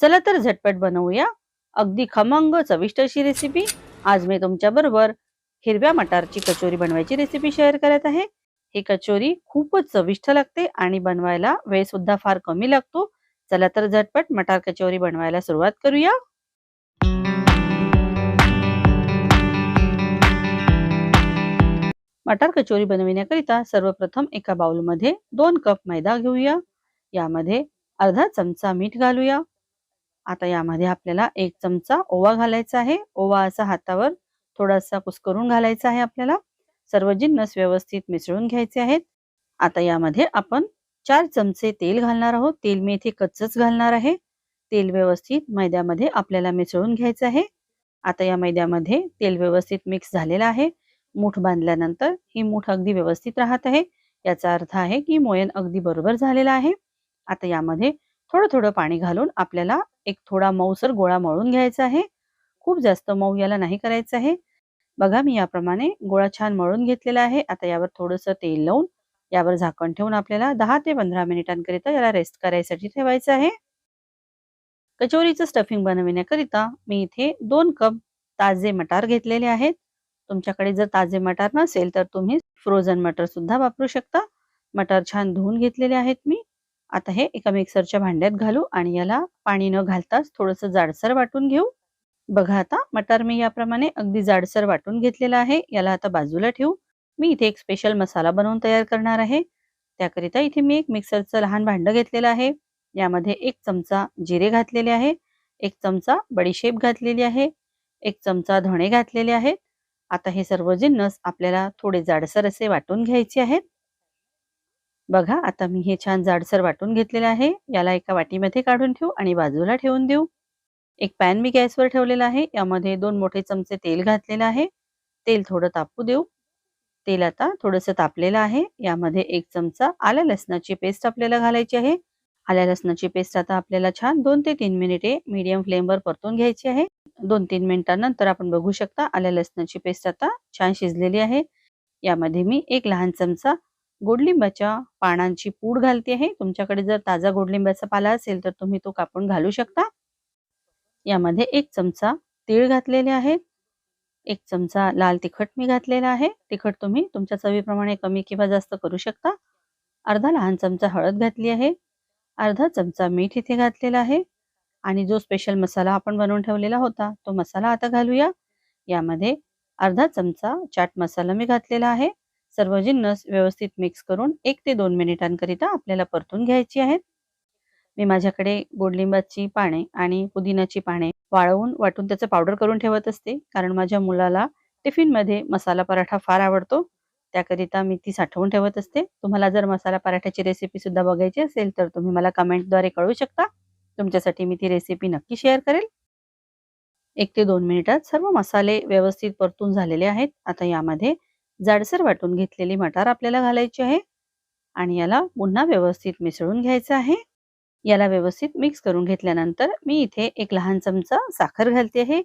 चला तर झटपट बनवूया. अगदी खमंग चविष्ट अशी रेसिपी आज मी तुमच्या बरोबर हिरव्या मटारची कचोरी बनवायची रेसिपी शेअर करत आहे. ही कचोरी खूपच चविष्ट लागते आणि बनवायला वेळ सुद्धा फार कमी लागतो. चला तर झटपट मटार कचोरी बनवायला सुरुवात करूया. मटार कचोरी बनविण्याकरिता सर्वप्रथम एका बाउलमध्ये दोन कप मैदा घेऊया. यामध्ये अर्धा चमचा मीठ घालूया. आता यामध्ये आपल्याला एक चमचा ओवा घालायचा आहे. ओवा असा हातावर थोडासा कुसकरून घालायचा आहे आपल्याला. सर्व जिन्नस व्यवस्थित मिसळून घ्यायचे आहेत. आता यामध्ये आपण चार चमचे तेल घालणार आहोत. तेल मी इथे कच्चच घालणार आहे. तेल व्यवस्थित मैद्यामध्ये आपल्याला मिसळून घ्यायचं आहे. आता या मैद्यामध्ये तेल व्यवस्थित मिक्स झालेलं आहे. मूठ बांधल्यानंतर ही मूठ अगदी व्यवस्थित राहत आहे. याचा अर्थ आहे की मोयन अगदी बरोबर झालेला आहे. आता यामध्ये थोडं थोडं पाणी घालून आपल्याला एक थोडा मऊसर गोळा मळून घ्यायचा आहे. खूप जास्त मऊ याला नाही करायचं आहे. बघा मी याप्रमाणे गोळा छान मळून घेतलेला आहे. आता यावर थोडंसं तेल लावून यावर झाकण ठेवून आपल्याला दहा ते पंधरा मिनिटांकरिता याला रेस्ट करायसाठी ठेवायचं आहे. कचोरीचं स्टफिंग बनविण्याकरिता मी इथे दोन कप ताजे मटार घेतलेले आहेत. तुमच्याकडे जर ताजे मटार नसेल तर तुम्ही फ्रोझन मटर सुद्धा वापरू शकता. मटार छान धुवून घेतलेले आहेत मी. आता हे एका मिक्सरच्या भांड्यात घालू आणि याला पाणी न घालताच थोडस जाडसर वाटून घेऊ. बघा आता मटार मी याप्रमाणे अगदी जाडसर वाटून घेतलेला आहे. याला आता बाजूला ठेवू. मी इथे एक स्पेशल मसाला बनवून तयार करणार आहे. त्याकरिता इथे मी एक मिक्सरचं लहान भांड घेतलेलं आहे. यामध्ये एक चमचा जिरे घातलेले आहे. एक चमचा बडीशेप घातलेली आहे. एक चमचा धणे घातलेले आहेत. आता हे सर्व जिन्नस आपल्याला थोडे जाडसर असे वाटून घ्यायचे आहेत. बघा आता मी हे छान जाडसर वाटून घेतलेले आहे. याला एका वाटीमध्ये काढून ठेवू आणि बाजूला ठेवून देऊ. एक पॅन मी गॅसवर ठेवलेला आहे. यामध्ये दोन मोठे चमचे तेल घातलेलं आहे. तेल थोडं तापू देऊ. तेल आता थोडंसं तापलेलं आहे. यामध्ये एक चमचा आल्या लसणाची पेस्ट आपल्याला घालायची आहे. आल्या लसणाची पेस्ट आता आपल्याला छान दोन ते तीन मिनिटे मीडियम फ्लेमवर परतून घ्यायची आहे. दोन तीन मिनिटांनंतर आपण बघू शकता आल्या लसणाची पेस्ट आता छान शिजलेली आहे. यामध्ये मी एक लहान चमचा गोडलिंबाच्या पानांची पूड घालते आहे. तुमच्याकडे जर ताजा गोडलिंबाचा पाला असेल तर तुम्ही तो कापून घालू शकता. यामध्ये एक चमचा तीळ घातलेले आहेत एक चमचा लाल तिखट मी घातलेला आहे. तिखट तुम्ही तुमच्या चवीप्रमाणे कमी किंवा जास्त करू शकता. अर्धा लहान चमचा हळद घातली आहे. अर्धा चमचा मीठ इथे घातलेला आहे. आणि जो स्पेशल मसाला आपण बनवून ठेवलेला होता तो मसाला आता घालूया. यामध्ये अर्धा चमचा चाट मसाला मी घातलेला आहे. सर्व जिन्नस व्यवस्थित मिक्स करून एक ते दोन मिनिटांकरिता आपल्याला परतून घ्यायची आहेत. मी माझ्याकडे गोडलिंबाची पाने आणि पुदिनाची पाने वाळवून वाटून त्याचं पावडर करून ठेवत असते. कारण माझ्या मुलाला टिफिनमध्ये मसाला पराठा फार आवडतो. त्याकरिता मी ती साठवून ठेवत असते. तुम्हाला जर मसाला पराठ्याची रेसिपी सुद्धा बघायची असेल तर तुम्ही मला कमेंटद्वारे कळू शकता. तुमच्यासाठी मी ती रेसिपी नक्की शेअर करेल. एक ते दोन मिनिटात सर्व मसाले व्यवस्थित परतून झालेले आहेत. आता यामध्ये जाडसर वाटून घेतलेली मटार आपल्याला घालायची आहे. आणि याला पुन्हा व्यवस्थित मिसळून घ्यायचं आहे. याला व्यवस्थित मिक्स करून घेतल्यानंतर मी इथे एक लहान चमचा साखर घालते आहे.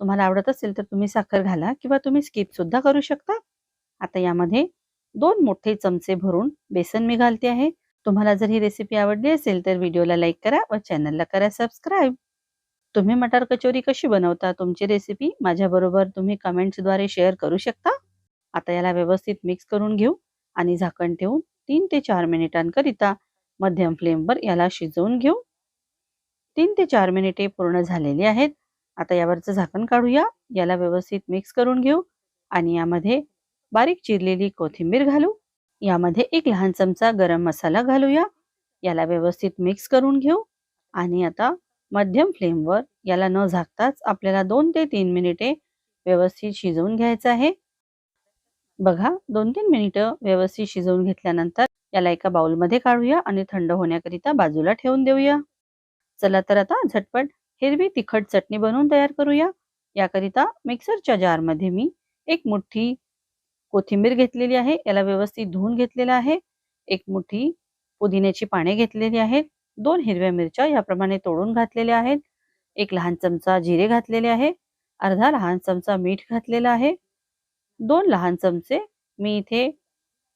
तुम्हाला आवडत असेल तर तुम्ही साखर घाला किंवा तुम्ही स्किप सुद्धा करू शकता. आता यामध्ये दोन मोठे चमचे भरून बेसन मी घालते आहे. तुम्हाला जर ही रेसिपी आवडली असेल तर व्हिडिओला लाईक करा व चॅनलला करा सबस्क्राईब तुम्ही मटार कचोरी कशी बनवता तुमची रेसिपी माझ्याबरोबर तुम्ही कमेंट्सद्वारे शेअर करू शकता. आता याला व्यवस्थित मिक्स करून घेऊ आणि झाकण ठेवून तीन ते चार मिनिटांकरिता मध्यम फ्लेमवर याला शिजवून घेऊ. तीन ते चार मिनिटे पूर्ण झालेली आहेत. आता यावरचं झाकण काढूया. याला व्यवस्थित मिक्स करून घेऊ आणि यामध्ये बारीक चिरलेली कोथिंबीर घालू. यामध्ये एक लहान चमचा गरम मसाला घालूया. याला व्यवस्थित मिक्स करून घेऊ आणि आता मध्यम फ्लेमवर याला न झाकताच आपल्याला दोन ते तीन मिनिटे व्यवस्थित शिजवून घ्यायचं आहे. बघा दोन तीन मिनिटं व्यवस्थित शिजवून घेतल्यानंतर याला एका बाउलमध्ये काढूया आणि थंड होण्याकरिता बाजूला ठेवून देऊया. चला तर आता झटपट हिरवी तिखट चटणी बनवून तयार करूया. याकरिता मिक्सरच्या जारमध्ये मी एक मुठ्ठी कोथिंबीर घेतलेली आहे याला व्यवस्थित धुवून घेतलेलं आहे. एक मुठी पुदिन्याची पाने घेतलेली आहेत. दोन हिरव्या मिरच्या याप्रमाणे तोडून घातलेल्या आहेत. एक लहान चमचा जिरे घातलेले आहे. अर्धा लहान चमचा मीठ घातलेला आहे. दोन लहान चमचे. मी इथे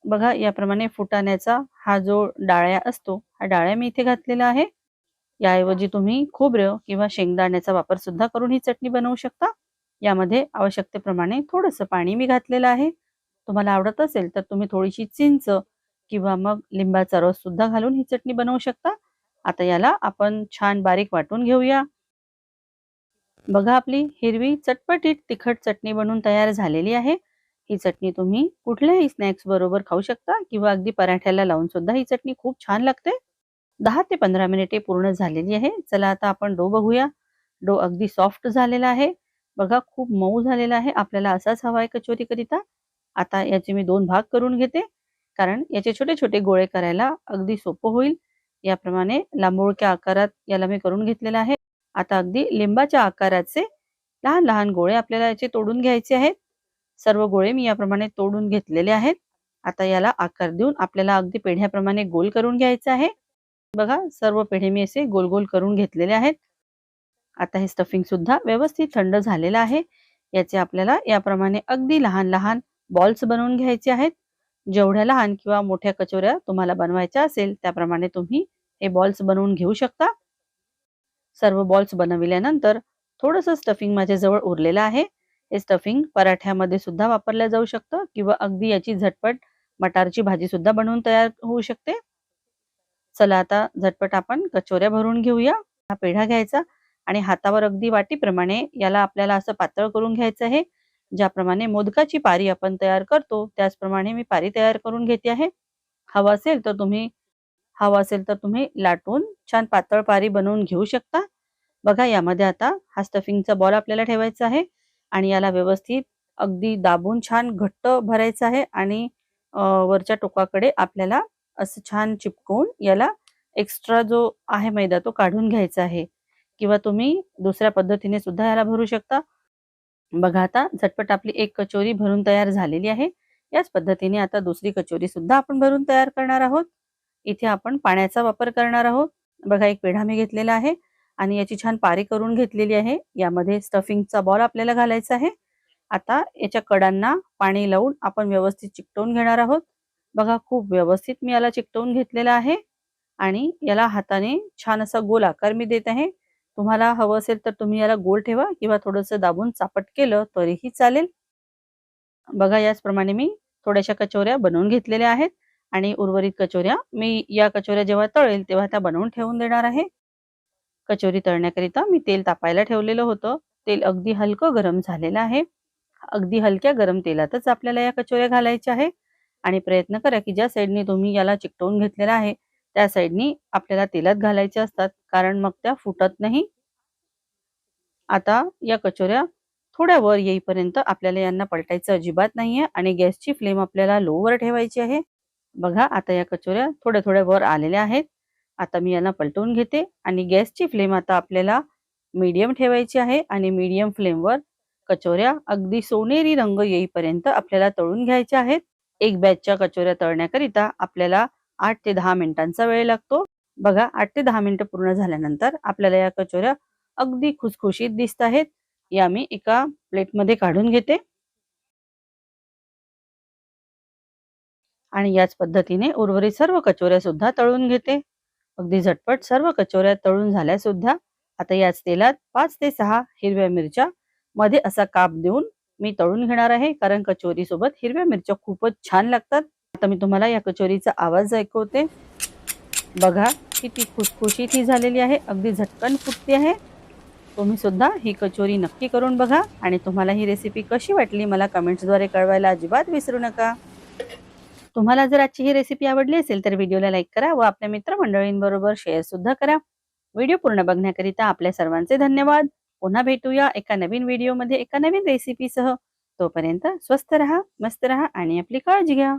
बघा याप्रमाणे फुटाण्याचा हा जो डाळ्या असतो हा डाळ्या मी इथे घातलेला आहे. याऐवजी तुम्ही खोबरं किंवा शेंगदाण्याचा वापर सुद्धा करून ही चटणी बनवू शकता. यामध्ये आवश्यकतेप्रमाणे थोडंसं पाणी मी घातलेलं आहे. तुम्हाला आवडत असेल तर तुम्ही थोडीशी चिंच किंवा मग लिंबाचा रस सुद्धा घालून ही चटणी बनवू शकता. आता याला आपण छान बारीक वाटून घेऊया. बघा आपली हिरवी चटपटीत तिखट चटणी बनवून तयार झालेली आहे. ही चटणी तुम्ही कुठल्याही स्नॅक्स बरोबर खाऊ शकता किंवा अगदी पराठ्याला लावून सुद्धा ही चटणी खूप छान लागते. दहा ते पंधरा मिनिटे पूर्ण झालेली आहे. चला आता आपण डो बघूया. डो अगदी सॉफ्ट झालेला आहे. बघा खूप मऊ झालेला आहे. आपल्याला असाच हवा आहे कचोरी करिता आता याचे मी दोन भाग करून घेते. कारण याचे छोटे छोटे गोळे करायला अगदी सोपं होईल. याप्रमाणे लांबोळक्या आकारात याला मी करून घेतलेला आहे. आता अगदी लिंबाच्या आकाराचे लहान लहान गोळे आपल्याला याचे तोडून घ्यायचे आहेत. सर्व गोळे मी याप्रमाणे तोडून घेतलेले आहेत. आता याला आकार देऊन आपल्याला अगदी पेढ्याप्रमाणे गोल करून घ्यायचं आहे. बघा सर्व पेढे मी असे गोल गोल करून घेतलेले आहेत. आता हे स्टफिंग सुद्धा व्यवस्थित थंड झालेलं आहे. याचे आपल्याला याप्रमाणे अगदी लहान लहान बॉल्स बनवून घ्यायचे आहेत. जेवढ्या लहान किंवा मोठ्या कचोऱ्या तुम्हाला बनवायच्या असेल त्याप्रमाणे तुम्ही हे बॉल्स बनवून घेऊ शकता. सर्व बॉल्स बनविल्यानंतर थोडंसं स्टफिंग माझ्याजवळ उरलेलं आहे. हे स्टफिंग पराठ्यामध्ये सुद्धा वापरलं जाऊ शकतं किंवा अगदी याची झटपट मटारची भाजी सुद्धा बनवून तयार होऊ शकते. चला आता झटपट आपण कचोऱ्या भरून घेऊया. हा पेढा घ्यायचा आणि हातावर अगदी वाटीप्रमाणे याला आपल्याला असं पातळ करून घ्यायचं आहे. ज्याप्रमाणे मोदकाची पारी आपण तयार करतो त्याचप्रमाणे मी पारी तयार करून घेते आहे. हवा असेल तर तुम्ही हवा असेल तर तुम्ही लाटून छान पातळ पारी बनवून घेऊ शकता. बघा यामध्ये आता हा स्टफिंगचा बॉल आपल्याला ठेवायचा आहे. आणि याला व्यवस्थित अगदी दाबून छान घट्ट भरायचं आहे आणि वरच्या टोकाकडे आपल्याला असं छान चिपकवून याला एक्स्ट्रा जो आहे मैदा तो काढून घ्यायचा आहे. किंवा तुम्ही दुसऱ्या पद्धतीने सुद्धा याला भरू शकता. बघा आता झटपट आपली एक कचोरी भरून तयार झालेली आहे. याच पद्धतीने आता दुसरी कचोरी सुद्धा आपण भरून तयार करणार आहोत. इथे आपण पाण्याचा वापर करणार आहोत. बघा एक पेढा मी घेतलेला आहे. आणि याची छान पारी करून घेतलेली आहे. यामध्ये स्टफिंगचा बॉल आपल्याला घालायचा आहे. आता याच्या कडांना पाणी लावून आपण व्यवस्थित चिकटवून घेणार आहोत. बघा खूप व्यवस्थित मी याला चिकटवून घेतलेला आहे. आणि याला हाताने छान असा गोल आकार मी देत आहे. तुम्हाला हवं असेल तर तुम्ही याला गोल ठेवा किंवा थोडंसं दाबून चापट केलं तरीही चालेल. बघा याचप्रमाणे मी थोड्याशा कचोऱ्या बनवून घेतलेल्या आहेत. आणि उर्वरित कचोऱ्या मी या कचोऱ्या जेव्हा तळेल तेव्हा त्या बनवून ठेवून देणार आहे. कचोरी तळण्याकरिता मी तेल तापायला ठेवलेलं होतं. तेल अगदी हलकं गरम झालेलं आहे. अगदी हलक्या गरम तेलातच आपल्याला या कचोऱ्या घालायच्या आहे आणि प्रयत्न करा की ज्या साईडने तुम्ही याला चिकटवून घेतलेला आहे त्या साईडनी आपल्याला तेलात घालायच्या असतात. कारण मग त्या फुटत नाही. आता या कचोऱ्या थोड्या वर येईपर्यंत आपल्याला यांना पलटायचं अजिबात नाहीये आणि गॅसची फ्लेम आपल्याला लो वर ठेवायची आहे. बघा आता या कचोऱ्या थोड्या थोड्या वर आलेल्या आहेत. आता मी यांना पलटवून घेते आणि गॅसची फ्लेम आता आपल्याला मीडियम ठेवायची आहे आणि मीडियम फ्लेमवर कचोऱ्या अगदी सोनेरी रंग येईपर्यंत आपल्याला तळून घ्यायच्या आहेत. एक बॅचच्या कचोऱ्या तळण्याकरिता आपल्याला आठ ते दहा मिनिटांचा वेळ लागतो. बघा आठ ते दहा मिनिटं पूर्ण झाल्यानंतर आपल्याला या कचोऱ्या अगदी खुसखुशीत दिसत आहेत. या मी एका प्लेटमध्ये काढून घेते. आणि याच पद्धतीने उर्वरित सर्व कचोऱ्या सुद्धा तळून घेते. अगदी झटपट सर्व कचोऱ्या तळून झाल्या सुद्धा आता याच तेलात पाच ते सहा हिरव्या मिरच्या मध्ये असा काप देऊन मी तळून घेणार आहे. कारण कचोरी सोबत हिरव्या मिरच्या खूपच छान लागतात. आता मी तुम्हाला या कचोरीचा आवाज ऐकवते. बघा किती खुशखुशीत ही झालेली आहे. अगदी झटकन फुटते आहे. तुम्ही सुद्धा ही कचोरी नक्की करून बघा. आणि तुम्हाला ही रेसिपी कशी वाटली मला कमेंट्सद्वारे कळवायला अजिबात विसरू नका. तुम्हाला जर आजची ही रेसिपी आवडली असेल तर व्हिडिओला लाईक करा व आपल्या मित्रमंडळींबरोबर शेअर सुद्धा करा. व्हिडिओ पूर्ण बघण्याकरिता आपल्या सर्वांचे धन्यवाद. पुन्हा भेटूया एका नवीन व्हिडिओमध्ये एका नवीन रेसिपीसह तोपर्यंत स्वस्त रहा मस्त रहा आणि आपली काळजी घ्या.